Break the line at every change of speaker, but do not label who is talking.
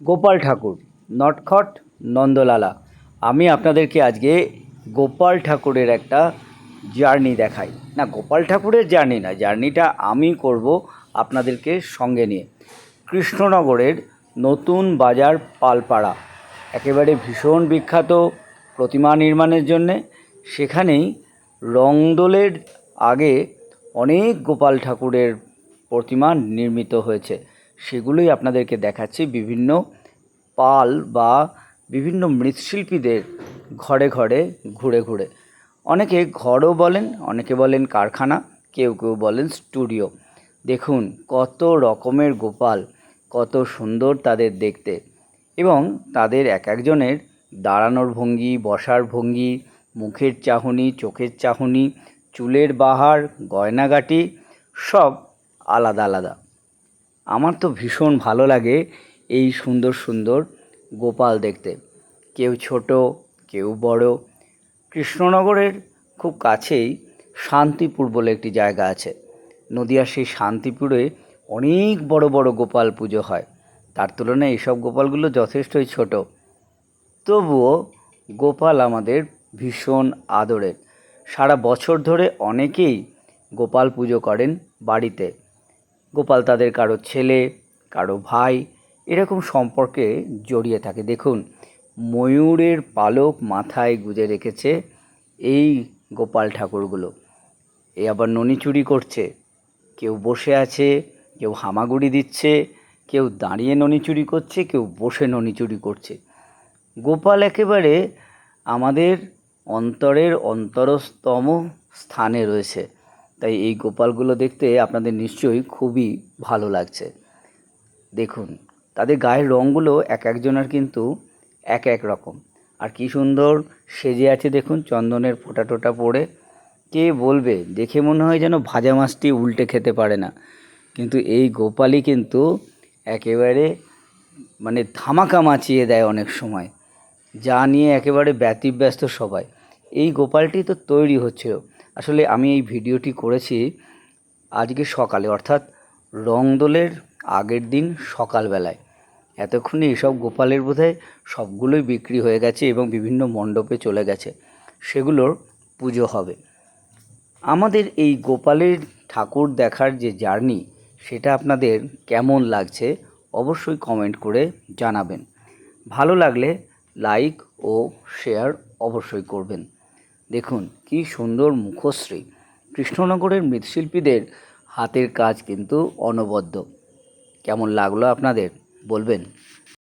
গোপাল ঠাকুর, নটখট নন্দলালা। আমি আপনাদেরকে আজকে গোপাল ঠাকুরের একটা জার্নি দেখাই। না, গোপাল ঠাকুরের জার্নি না, জার্নিটা আমি করব আপনাদেরকে সঙ্গে নিয়ে। কৃষ্ণনগরের নতুন বাজার পালপাড়া, একেবারে ভীষণ বিখ্যাত প্রতিমা নির্মাণের জন্যে। সেখানেই রংদোলের আগে অনেক গোপাল ঠাকুরের প্রতিমা নির্মিত হয়েছে। সেগুলোই আপনাদেরকে দেখাচ্ছি। বিভিন্ন পাল বা বিভিন্ন মৃৎশিল্পীদের ঘরে ঘরে, ঘুরে ঘুরে। অনেকে ঘরও বলেন, অনেকে বলেন কারখানা, কেউ কেউ বলেন স্টুডিও। দেখুন কত রকমের গোপাল, কত সুন্দর তাদের দেখতে। এবং তাদের এক একজনের দাঁড়ানোর ভঙ্গি, বসার ভঙ্গি, মুখের চাহনি, চোখের চাহনি, চুলের বাহার, গয়নাগাটি, সব আলাদা আলাদা। আমার তো ভীষণ ভালো লাগে এই সুন্দর সুন্দর গোপাল দেখতে। কেউ ছোট, কেউ বড়। কৃষ্ণনগরের খুব কাছেই শান্তিপুর বলে একটি জায়গা আছে। নদিয়ার সেই শান্তিপুরে অনেক বড় বড় গোপাল পুজো হয়। তার তুলনায় এইসব গোপালগুলো যথেষ্টই ছোট। তবুও গোপাল আমাদের ভীষণ আদরের। সারা বছর ধরে অনেকেই গোপাল পুজো করেন বাড়িতে। গোপাল তাদের কারও ছেলে, কারও ভাই এরকম সম্পর্কে জড়িয়ে থাকে। দেখুন, ময়ূরের পালক মাথায় গুজে রেখেছে এই গোপাল ঠাকুরগুলো। এ আবার ননি চুরি করছে। কেউ বসে আছে, কেউ হামাগুড়ি দিচ্ছে, কেউ দাঁড়িয়ে ননি চুরি করছে, কেউ বসে ননি চুরি করছে। গোপাল একেবারে আমাদের অন্তরের অন্তরস্তম স্থানে রয়েছে। তাই এই গোপালগুলো দেখতে আপনাদের নিশ্চয়ই খুবই ভালো লাগছে। দেখুন, তাদের গায়ের রঙগুলো এক একজনের কিন্তু এক এক রকম। আর কি সুন্দর সেজে আছে দেখুন, চন্দনের ফোঁটা টোটা পড়ে। কে বলবে? দেখে মনে হয় যেন ভাজা মাছটি উল্টে খেতে পারে না। কিন্তু এই গোপালই কিন্তু একেবারে মানে ধামাকা মাচিয়ে দেয় অনেক সময়। যা নিয়ে একেবারে ব্যতিব্যস্ত সবাই। এই গোপালটি তো তৈরি হচ্ছিল। আসলে আমি এই ভিডিওটি করেছি আজকে সকালে, অর্থাৎ রংদোলের আগের দিন সকালবেলায়। এতক্ষণে এসব গোপালের বোধহয় সবগুলোই বিক্রি হয়ে গেছে এবং বিভিন্ন মণ্ডপে চলে গেছে। সেগুলোর পুজো হবে। আমাদের এই গোপালের ঠাকুর দেখার যে জার্নি, সেটা আপনাদের কেমন লাগছে অবশ্যই কমেন্ট করে জানাবেন। ভালো লাগলে লাইক ও শেয়ার অবশ্যই করবেন। দেখুন কি সুন্দর মুখশ্রী। কৃষ্ণনগরের মৃৎশিল্পীদের হাতের কাজ কিন্তু অনবদ্য। কেমন লাগল আপনাদের? বলবেন।